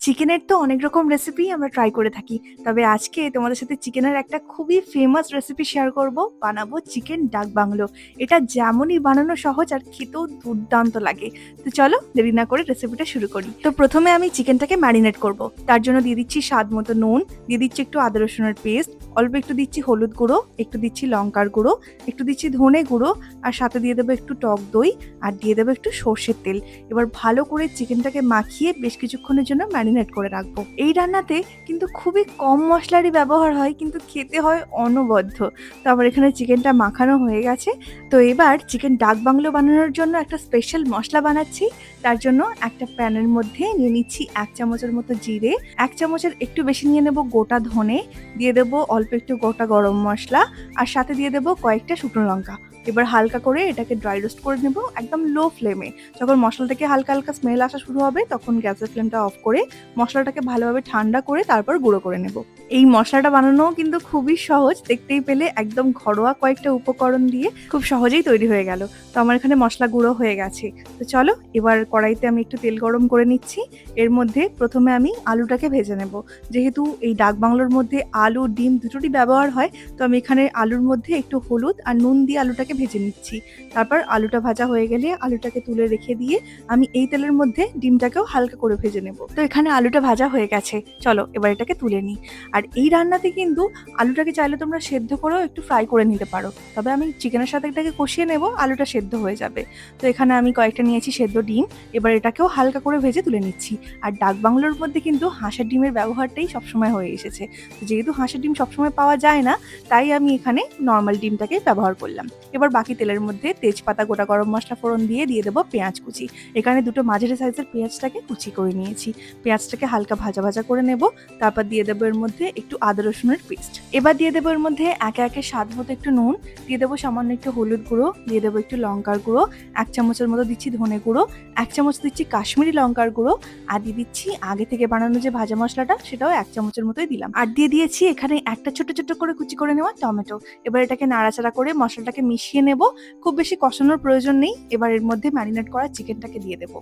চিকেনের তো অনেক রকম রেসিপি আমরা ট্রাই করে থাকি। তবে আজকে তোমাদের সাথে চিকেনের একটা খুবই ফেমাস রেসিপি শেয়ার করব। বানাবো চিকেন ডাক বাংলো এটা যেমনই বানানো সহজ আর খেতেও দুর্দান্ত লাগে। তো চলো দেরি না করে রেসিপিটা শুরু করি। তো প্রথমে আমি চিকেনটাকে ম্যারিনেট করব। তার জন্য দিয়ে দিচ্ছি স্বাদ মতো নুন, দিয়ে দিচ্ছি একটু আদা রসুনের পেস্ট অল্প একটু দিচ্ছি হলুদ গুঁড়ো, একটু দিচ্ছি লঙ্কার গুঁড়ো, একটু দিচ্ছি ধনে গুঁড়ো, আর সাথে দিয়ে দেবো একটু টক দই, আর দিয়ে দেবো একটু সর্ষের তেল। এবার ভালো করে চিকেনটাকে মাখিয়ে বেশ কিছুক্ষণের জন্য ম্যারিনেট করে রাখব। এই রান্নাতে কিন্তু খুবই কম মশলারই ব্যবহার হয়, কিন্তু খেতে হয় অনবদ্য। তো আমার এখানে চিকেনটা মাখানো হয়ে গেছে। তো এবার চিকেন ডাক বাংলো বানানোর জন্য একটা স্পেশাল মশলা বানাচ্ছি। তার জন্য একটা প্যানের মধ্যে নিয়ে নিচ্ছি এক চামচের মতো জিরে, এক চামচের একটু বেশি নিয়ে নেব গোটা ধনে, দিয়ে দেবো অল্প একটু গোটা গরম মশলা আর সাথে দিয়ে দেবো কয়েকটা শুকনো লঙ্কা। এবার হালকা করে এটাকে ড্রাই রোস্ট করে নেব একদম লো ফ্লেমে যখন মশলা থেকে হালকা হালকা স্মেল আসা শুরু হবে, তখন গ্যাসের ফ্লেমটা অফ করে মশলাটাকে ভালোভাবে ঠান্ডা করে তারপর গুঁড়ো করে নেব। এই মশলাটা বানানোও কিন্তু খুবই সহজ, দেখতেই পেলে একদম ঘরোয়া কয়েকটা উপকরণ দিয়ে খুব সহজেই তৈরি হয়ে গেল। তো আমার এখানে মশলা গুঁড়ো হয়ে গেছে। তো চলো, এবার কড়াইতে আমি একটু তেল গরম করে নিচ্ছি। এর মধ্যে প্রথমে আমি আলুটাকে ভেজে নেব। যেহেতু এই ডাক বাংলোর মধ্যে আলু, ডিম দুটোরই ব্যবহার হয়। তো আমি এখানে আলুর মধ্যে একটু হলুদ আর নুন দিয়ে আলুটাকে ভেজে নিচ্ছি। তারপর আলুটা ভাজা হয়ে গেলে আলুটাকে তুলে রেখে দিয়ে আমি এই তেলের মধ্যে ডিমটাকেও হালকা করে ভেজে নেব। তো এখানে আলুটা ভাজা হয়ে গেছে। চলো এবার এটাকে তুলে নিই। আর এই রান্নাতে কিন্তু আলুটাকে চাইলে তোমরা সেদ্ধ করেও একটু ফ্রাই করে নিতে পারো। তবে আমি চিকেনের সাথে এটাকে কষিয়ে নেব, আলুটা সেদ্ধ হয়ে যাবে। তো এখানে আমি কয়েকটা নিয়েছি সেদ্ধ ডিম। এবার এটাকেও হালকা করে ভেজে তুলে নিচ্ছি। আর ডাক বাংলোর মধ্যে কিন্তু হাঁসের ডিমের ব্যবহারটাই সবসময় হয়ে এসেছে। যেহেতু হাঁসের ডিম সবসময় পাওয়া যায় না, তাই আমি এখানে নর্মাল ডিমটাকে ব্যবহার করলাম। এবার বাকি তেলের মধ্যে তেজপাতা, গোটা গরম মশলা ফোড়ন দিয়ে দিয়ে দেবো পেঁয়াজ কুচি। এখানে দুটো মাঝারি সাইজের পেঁয়াজটাকে কুচি করে নিয়েছি। পেঁয়াজটাকে হালকা ভাজা ভাজা করে নেব, তারপর দিয়ে দেবো এর মধ্যে একটু আদা রসুনের পেস্ট এবার দিয়ে দেবো এর মধ্যে একে একে স্বাদ মতো একটু নুন, দিয়ে দেবো সামান্য একটু হলুদ গুঁড়ো, দিয়ে দেবো একটু লঙ্কার গুঁড়ো, এক চামচের মতো দিচ্ছি ধনে গুঁড়ো, এক চামচ দিচ্ছি কাশ্মীরি লঙ্কার গুঁড়ো, আর দিয়ে দিচ্ছি আগে থেকে বানানো যে ভাজা মশলাটা, সেটাও এক চামচের মতোই দিলাম। আর দিয়ে দিয়েছি এখানে একটা ছোট ছোট করে কুচি করে নেওয়া টমেটো। এবার এটাকে নাড়াচাড়া করে মশলাটাকে মিশিয়ে নেব। খুব বেশি কষানোর প্রয়োজন নেই। এবার এর মধ্যে ম্যারিনেট করা চিকেনটাকে দিয়ে দেবো।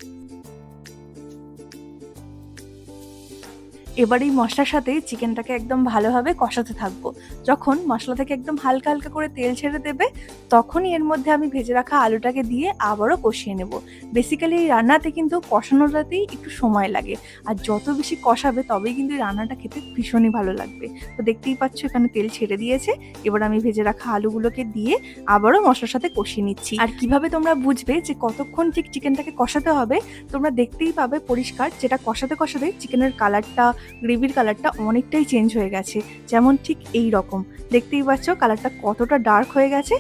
এবার এই মশলার সাথে চিকেনটাকে একদম ভালোভাবে কষাতে থাকব। যখন মশলা থেকে একদম হালকা হালকা করে তেল ছেড়ে দেবে, তখনই এর মধ্যে আমি ভেজে রাখা আলুটাকে দিয়ে আবারও কষিয়ে নেব। বেসিক্যালি এই রান্নাতে কিন্তু কষানোটাতেই একটু সময় লাগে। আর যত বেশি কষাবে তবেই কিন্তু এই রান্নাটা খেতে ভীষণই ভালো লাগবে। তো দেখতেই পাচ্ছ এখানে তেল ছেড়ে দিয়েছে। এবার আমি ভেজে রাখা আলুগুলোকে দিয়ে আবারও মশলার সাথে কষিয়ে নিচ্ছি। আর কীভাবে তোমরা বুঝবে যে কতক্ষণ ঠিক চিকেনটাকে কষাতে হবে, তোমরা দেখতেই পাবে পরিষ্কার যেটা কষাতে কষাতে চিকেনের কালারটা গ্রেভির কালারটা অনেকটাই চেঞ্জ হয়ে গেছে, যেমন ঠিক এই রকম দেখতেই পাচ্ছ কালারটা কতটা ডার্ক হয়ে গেছে।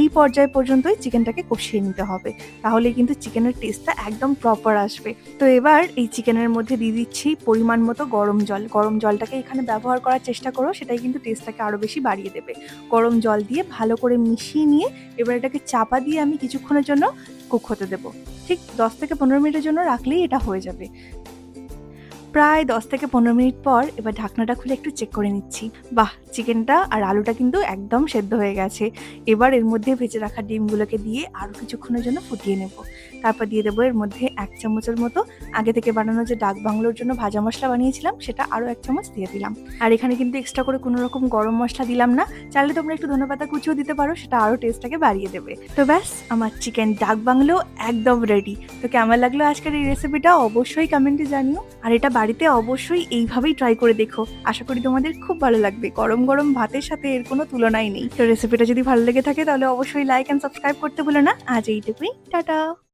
এই পর্যায় পর্যন্তই চিকেনটাকে কষিয়ে নিতে হবে। তাহলে কিন্তু চিকেনের টেস্টটা একদম প্রপার আসবে। তো এবার এই চিকেনের মধ্যে দিয়ে দিচ্ছি পরিমাণ মতো গরম জল। গরম জলটাকে এখানে ব্যবহার করার চেষ্টা করো, সেটাই কিন্তু টেস্টটাকে আরও বেশি বাড়িয়ে দেবে। গরম জল দিয়ে ভালো করে মিশিয়ে নিয়ে এবার এটাকে চাপা দিয়ে আমি কিছুক্ষণের জন্য কুক হতে দেবো। ঠিক দশ থেকে পনেরো মিনিটের জন্য রাখলেই এটা হয়ে যাবে। প্রায় দশ থেকে পনেরো মিনিট পর এবার ঢাকনাটা খুলে একটু চেক করে নিচ্ছি। বাহ চিকেনটা আর আলুটা কিন্তু একদম সেদ্ধ হয়ে গেছে। এবার এর মধ্যে ভেজে রাখা ডিমগুলোকে দিয়ে আরও কিছুক্ষণের জন্য ফুটিয়ে নেব। তারপর দিয়ে দেবো এর মধ্যে এক চামচের মতো আগে থেকে বানানো যে ডাক বাংলোর জন্য ভাজা মশলা বানিয়েছিলাম, সেটা আরও এক চামচ দিয়ে দিলাম। আর এখানে কিন্তু এক্সট্রা করে কোনো রকম গরম মশলা দিলাম না। চাইলে তোমরা একটু ধনেপাতা কুচিও দিতে পারো, সেটা আরও টেস্টটাকে বাড়িয়ে দেবে। তো ব্যাস, আমার চিকেন ডাক বাংলো একদম রেডি তো কেমন লাগল আজকের এই রেসিপিটা অবশ্যই কমেন্টে জানিও। আর এটা বাড়িতে অবশ্যই এইভাবেই ট্রাই করে দেখো। আশা করি তোমাদের খুব ভালো লাগবে। গরম গরম ভাতের সাথে এর কোনো তুলনাই নেই। তো রেসিপিটা যদি ভালো লেগে থাকে তাহলে অবশ্যই লাইক অ্যান্ড সাবস্ক্রাইব করতে ভুলো না। আজ এইটুকুই। টাটা।